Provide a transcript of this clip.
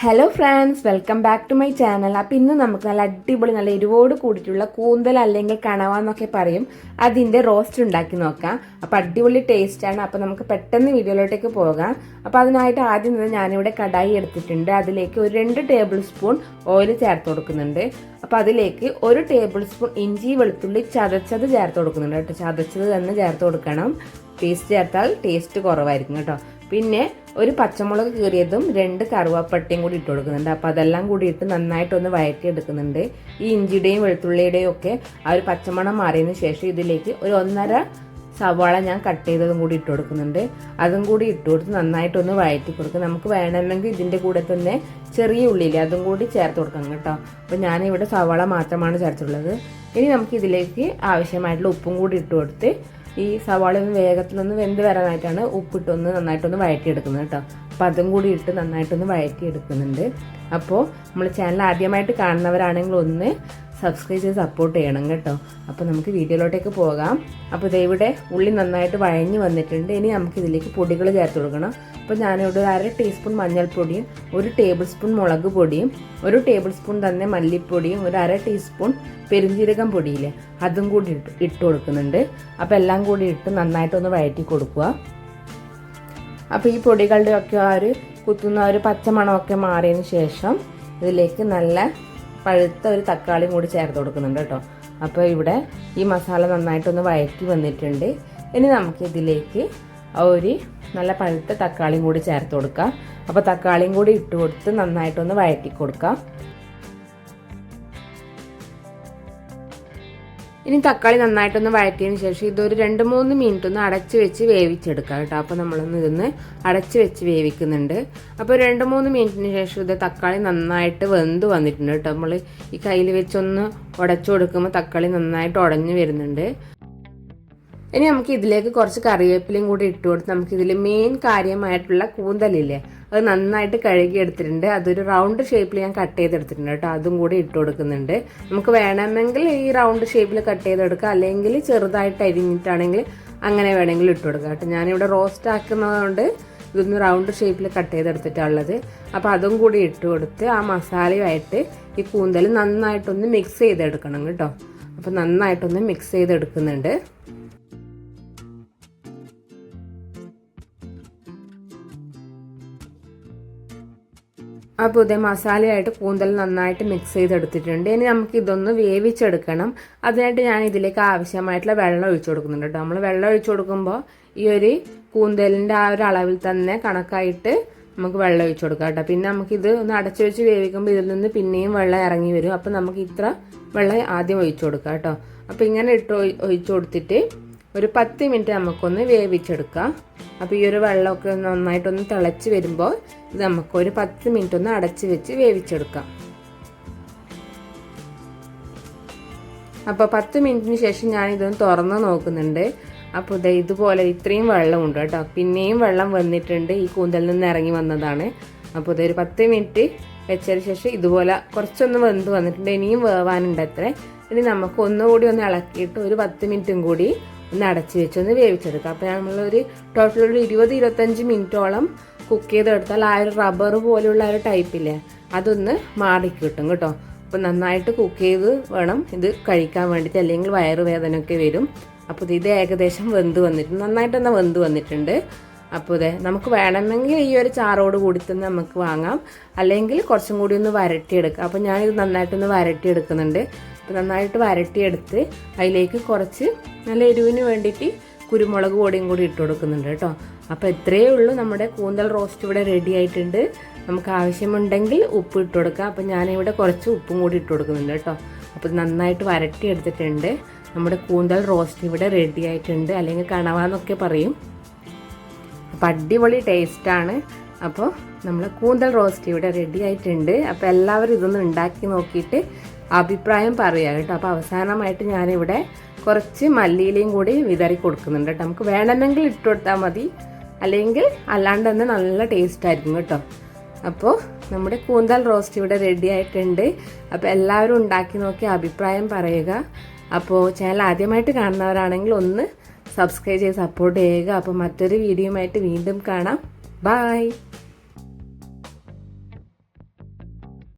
Hello friends welcome back to my channel അപ്പം ഇന്ന് നമുക്ക് നല്ല അടിപൊളി നല്ല എരിവോട് കൂടിയിട്ടുള്ള കൂന്തൽ അല്ലെങ്കിൽ കണവ എന്നൊക്കെ പറയും. അതിന്റെ റോസ്റ്റ് ഉണ്ടാക്കി നോക്കാം. അപ്പം അടിപൊളി ടേസ്റ്റാണ് അപ്പം നമുക്ക് പെട്ടെന്ന് വീഡിയോയിലോട്ടേക്ക് പോകാം. അപ്പം അതിനായിട്ട് ആദ്യം തന്നെ ഞാനിവിടെ കടായി എടുത്തിട്ടുണ്ട്. അതിലേക്ക് ഒരു രണ്ട് ടേബിൾ സ്പൂൺ ഓയിൽ ചേർത്ത് കൊടുക്കുന്നുണ്ട്. അപ്പം അതിലേക്ക് ഒരു ടേബിൾ സ്പൂൺ ഇഞ്ചി വെളുത്തുള്ളി ചതച്ചത് ചേർത്ത് കൊടുക്കുന്നുണ്ട് കേട്ടോ. ചതച്ചത് തന്നെ ചേർത്ത് കൊടുക്കണം. ടേസ്റ്റ് ചേർത്താൽ ടേസ്റ്റ് കുറവായിരിക്കും കേട്ടോ. പിന്നെ ഒരു പച്ചമുളക് കീറിയതും രണ്ട് കറുവാപ്പട്ടയും കൂടി ഇട്ട് കൊടുക്കുന്നുണ്ട്. അപ്പോൾ അതെല്ലാം കൂടി ഇട്ട് നന്നായിട്ടൊന്ന് വഴറ്റിയെടുക്കുന്നുണ്ട് ഈ ഇഞ്ചിയുടെയും വെളുത്തുള്ളിയുടെയും ഒക്കെ ആ ഒരു പച്ചമണം മാറിയതിന് ശേഷം ഇതിലേക്ക് ഒരു ഒന്നര സവാള ഞാൻ കട്ട് ചെയ്തതും കൂടി ഇട്ട് കൊടുക്കുന്നുണ്ട്. അതും കൂടി ഇട്ട് കൊടുത്ത് നന്നായിട്ടൊന്ന് വഴറ്റി കൊടുക്കും. നമുക്ക് വേണമെങ്കിൽ ഇതിന്റെ കൂടെ തന്നെ ചെറിയ ഉള്ളിയില്ലേ അതും കൂടി ചേർത്ത് കൊടുക്കണം കേട്ടോ. അപ്പോൾ ഞാനിവിടെ സവാള മാത്രമാണ് ചേർത്തുള്ളത് ഇനി നമുക്ക് ഇതിലേക്ക് ആവശ്യമായിട്ടുള്ള ഉപ്പും കൂടി ഇട്ട് കൊടുത്ത് ഈ സവാള ഒന്ന് വേഗത്തിലൊന്ന് വെന്ത് വരാനായിട്ടാണ് ഉപ്പിട്ടൊന്ന് നന്നായിട്ടൊന്ന് വഴറ്റിയെടുക്കുന്നത് കേട്ടോ. അപ്പോൾ അതും കൂടി ഇട്ട് നന്നായിട്ടൊന്ന് വഴറ്റിയെടുക്കുന്നുണ്ട്. അപ്പോൾ നമ്മൾ ചാനൽ ആദ്യമായിട്ട് കാണുന്നവരാണെങ്കിൽ ഒന്ന് സബ്സ്ക്രൈബ് ചെയ്ത് സപ്പോർട്ട് ചെയ്യണം കേട്ടോ. അപ്പോൾ നമുക്ക് വീഡിയോയിലോട്ടേക്ക് പോകാം. അപ്പോൾ ഇതേവിടെ ഉള്ളി നന്നായിട്ട് വഴഞ്ഞ് വന്നിട്ടുണ്ട്. ഇനി നമുക്ക് ഇതിലേക്ക് പൊടികൾ ചേർത്ത് കൊടുക്കണം. അപ്പോൾ ഞാനിവിടെ ഒരു അര ടീസ്പൂൺ മഞ്ഞൾപ്പൊടിയും ഒരു ടേബിൾ സ്പൂൺ മുളക് പൊടിയും ഒരു ടേബിൾ സ്പൂൺ തന്നെ മല്ലിപ്പൊടിയും ഒരു അര ടീസ്പൂൺ പെരുംജീരകം പൊടിയില്ലേ അതും കൂടി ഇട്ട് ഇട്ട് കൊടുക്കുന്നുണ്ട്. അപ്പോൾ എല്ലാം കൂടി ഇട്ട് നന്നായിട്ടൊന്ന് വഴറ്റി കൊടുക്കുക. അപ്പോൾ ഈ പൊടികളുടെയൊക്കെ ആ ഒരു കുത്തുന്ന ഒരു പച്ചമണമൊക്കെ മാറിയതിന് ശേഷം ഇതിലേക്ക് നല്ല പഴുത്ത ഒരു തക്കാളിയും കൂടി ചേർത്ത് കൊടുക്കുന്നുണ്ട് കേട്ടോ. അപ്പോൾ ഇവിടെ ഈ മസാല നന്നായിട്ടൊന്ന് വഴറ്റി വന്നിട്ടുണ്ട്. ഇനി നമുക്ക് ഇതിലേക്ക് ഒരു നല്ല പഴുത്ത തക്കാളിയും കൂടി ചേർത്ത് കൊടുക്കാം. അപ്പോൾ തക്കാളിയും കൂടി ഇട്ട് കൊടുത്ത് നന്നായിട്ടൊന്ന് വഴറ്റി കൊടുക്കാം. ഇനി തക്കാളി നന്നായിട്ടൊന്ന് വഴറ്റിയതിന് ശേഷം ഇതൊരു രണ്ട് മൂന്ന് മിനിറ്റ് ഒന്ന് അടച്ച് വെച്ച് വേവിച്ചെടുക്കാം കേട്ടോ. അപ്പോൾ നമ്മളൊന്ന് ഇതൊന്ന് അടച്ച് വെച്ച് വേവിക്കുന്നുണ്ട്. അപ്പോൾ രണ്ട് മൂന്ന് മിനിറ്റിന് ശേഷം ഇത് തക്കാളി നന്നായിട്ട് വെന്ത് വന്നിട്ടുണ്ട് കേട്ടോ. നമ്മൾ ഈ കയ്യിൽ വെച്ചൊന്ന് ഉടച്ചു കൊടുക്കുമ്പോൾ തക്കാളി നന്നായിട്ട് ഉടഞ്ഞു വരുന്നുണ്ട്. ഇനി നമുക്ക് ഇതിലേക്ക് കുറച്ച് കറിവേപ്പിലയും കൂടി ഇട്ട് കൊടുത്ത് നമുക്ക് ഇതിൽ മെയിൻ കാര്യമായിട്ടുള്ള കൂന്തലില്ലേ? അത് നന്നായിട്ട് കഴുകി എടുത്തിട്ടുണ്ട് അതൊരു റൗണ്ട് ഷേപ്പിൽ ഞാൻ കട്ട് ചെയ്തെടുത്തിട്ടുണ്ട് കേട്ടോ. അതും കൂടി ഇട്ട് കൊടുക്കുന്നുണ്ട്. നമുക്ക് വേണമെങ്കിൽ ഈ റൗണ്ട് ഷേപ്പിൽ കട്ട് ചെയ്തെടുക്കുക അല്ലെങ്കിൽ ചെറുതായിട്ട് അരിഞ്ഞിട്ടാണെങ്കിൽ അങ്ങനെ വേണമെങ്കിൽ ഇട്ട് കൊടുക്കുക കേട്ടോ. ഞാനിവിടെ റോസ്റ്റ് ആക്കുന്നതുകൊണ്ട് ഇതൊന്ന് റൗണ്ട് ഷേപ്പിൽ കട്ട് ചെയ്തെടുത്തിട്ടുള്ളത് അപ്പോൾ അതും കൂടി ഇട്ട് കൊടുത്ത് ആ മസാലയുമായിട്ട് ഈ കൂന്തൽ നന്നായിട്ടൊന്ന് മിക്സ് ചെയ്തെടുക്കണം കേട്ടോ. അപ്പോൾ നന്നായിട്ടൊന്ന് മിക്സ് ചെയ്തെടുക്കുന്നുണ്ട്. അപ്പോൾ ഇതേ മസാലയായിട്ട് കൂന്തൽ നന്നായിട്ട് മിക്സ് ചെയ്തെടുത്തിട്ടുണ്ട്. ഇനി നമുക്ക് ഇതൊന്ന് വേവിച്ചെടുക്കണം. അതിനായിട്ട് ഞാൻ ഇതിലേക്ക് ആവശ്യമായിട്ടുള്ള വെള്ളം ഒഴിച്ചു കൊടുക്കുന്നുണ്ട് കേട്ടോ. നമ്മൾ വെള്ളം ഒഴിച്ചു കൊടുക്കുമ്പോൾ ഈ ഒരു കൂന്തലിന്റെ ആ ഒരു അളവിൽ തന്നെ കണക്കായിട്ട് നമുക്ക് വെള്ളം ഒഴിച്ചു കൊടുക്കാം കേട്ടോ. പിന്നെ നമുക്കിത് ഒന്ന് അടച്ചു വെച്ച് വേവിക്കുമ്പോൾ ഇതിൽ നിന്ന് പിന്നെയും വെള്ളം ഇറങ്ങി വരും. അപ്പോൾ നമുക്ക് ഇത്ര വെള്ളം ആദ്യം ഒഴിച്ചു കൊടുക്കാം കേട്ടോ. അപ്പോൾ ഇങ്ങനെ ഇട്ട് ഒഴിച്ചു കൊടുത്തിട്ട് ഒരു പത്ത് മിനിറ്റ് നമുക്കൊന്ന് വേവിച്ചെടുക്കാം. അപ്പോൾ ഈ ഒരു വെള്ളമൊക്കെ നന്നായിട്ടൊന്ന് തിളച്ച് വരുമ്പോൾ ഇത് നമുക്കൊരു പത്ത് മിനിറ്റ് ഒന്ന് അടച്ച് വെച്ച് വേവിച്ചെടുക്കാം. അപ്പോൾ പത്ത് മിനിറ്റിന് ശേഷം ഞാൻ ഇതൊന്ന് തുറന്ന് നോക്കുന്നുണ്ട്. അപ്പോൾ ഇതാ ഇതുപോലെ ഇത്രയും വെള്ളമുണ്ട് കേട്ടോ. പിന്നെയും വെള്ളം വന്നിട്ടുണ്ട്. ഈ കൂന്തലിൽ നിന്ന് ഇറങ്ങി വന്നതാണ്. അപ്പോൾ ഇതൊരു പത്ത് മിനിറ്റ് വെച്ചതിന് ശേഷം ഇതുപോലെ കുറച്ചൊന്ന് വെന്ത് വന്നിട്ടുണ്ട്. ഇനിയും വേവാനുണ്ട് അത്ര. ഇനി നമുക്ക് ഒന്നുകൂടി ഒന്ന് ഇളക്കിയിട്ട് ഒരു പത്ത് മിനിറ്റും കൂടി ഒന്ന് അടച്ച് വെച്ച് ഒന്ന് വേവിച്ചെടുക്കാം. അപ്പോൾ നമ്മളൊരു ടോട്ടൽ ഒരു ഇരുപത് ഇരുപത്തഞ്ച് മിനിറ്റോളം കുക്ക് ചെയ്തെടുത്താൽ ആ ഒരു റബ്ബർ പോലെയുള്ള ആ ഒരു ടൈപ്പില്ലേ അതൊന്ന് മാറി കിട്ടും. കേട്ടോ അപ്പോൾ നന്നായിട്ട് കുക്ക് ചെയ്ത് വേണം ഇത് കഴിക്കാൻ വേണ്ടിയിട്ട് അല്ലെങ്കിൽ വയറുവേദനയൊക്കെ വരും. അപ്പോൾ ഇത് ഏകദേശം വെന്ത് വന്നിട്ടുണ്ട്. നന്നായിട്ട് തന്നെ വെന്ത് വന്നിട്ടുണ്ട്. അപ്പോൾ ഇതേ നമുക്ക് വേണമെങ്കിൽ ഈ ഒരു ചാറോട് കൂടി തന്നെ നമുക്ക് വാങ്ങാം. അല്ലെങ്കിൽ കുറച്ചും കൂടി ഒന്ന് വരട്ടിയെടുക്കാം. അപ്പോൾ ഞാനിത് നന്നായിട്ടൊന്ന് വരട്ടിയെടുക്കുന്നുണ്ട്. അപ്പോൾ നന്നായിട്ട് വരട്ടിയെടുത്ത് അതിലേക്ക് കുറച്ച് നല്ല എരിവിന് വേണ്ടിയിട്ട് കുരുമുളക് പൊടിയും കൂടി ഇട്ട് കൊടുക്കുന്നുണ്ട് കേട്ടോ. അപ്പോൾ ഇത്രയേ ഉള്ളൂ നമ്മുടെ കൂന്തൽ റോസ്റ്റ് ഇവിടെ റെഡി ആയിട്ടുണ്ട്. നമുക്ക് ആവശ്യമുണ്ടെങ്കിൽ ഉപ്പ് ഇട്ട് കൊടുക്കാം. അപ്പോൾ ഞാനിവിടെ കുറച്ച് ഉപ്പും കൂടി ഇട്ട് കൊടുക്കുന്നുണ്ട് കേട്ടോ. അപ്പോൾ നന്നായിട്ട് വരട്ടി എടുത്തിട്ടുണ്ട് നമ്മുടെ കൂന്തൽ റോസ്റ്റ് ഇവിടെ റെഡി ആയിട്ടുണ്ട്. അല്ലെങ്കിൽ കണവാന്നൊക്കെ പറയും. അപ്പോൾ അടിപൊളി ടേസ്റ്റാണ് അപ്പോൾ നമ്മൾ കൂന്തൽ റോസ്റ്റ് ഇവിടെ റെഡി ആയിട്ടുണ്ട്. അപ്പോൾ എല്ലാവരും ഇതൊന്ന് ഉണ്ടാക്കി നോക്കിയിട്ട് അഭിപ്രായം പറയുക കേട്ടോ. അപ്പോൾ അവസാനമായിട്ട് ഞാനിവിടെ കുറച്ച് മല്ലിയിലയും കൂടി വിതറി കൊടുക്കുന്നുണ്ട് കേട്ടോ. നമുക്ക് വേണമെങ്കിൽ ഇട്ട് കൊടുത്താൽ മതി. അല്ലെങ്കിൽ അല്ലാണ്ട് തന്നെ നല്ല ടേസ്റ്റ് ആയിരിക്കും കേട്ടോ. അപ്പോൾ നമ്മുടെ കൂന്തൽ റോസ്റ്റ് ഇവിടെ റെഡി ആയിട്ടുണ്ട്. അപ്പോൾ എല്ലാവരും ഉണ്ടാക്കി നോക്കി അഭിപ്രായം പറയുക. അപ്പോൾ ചാനൽ ആദ്യമായിട്ട് കാണുന്നവരാണെങ്കിൽ ഒന്ന് സബ്സ്ക്രൈബ് ചെയ്ത് സപ്പോർട്ട് ചെയ്യുക. അപ്പോൾ മറ്റൊരു വീഡിയോയുമായിട്ട് വീണ്ടും കാണാം. ബായ്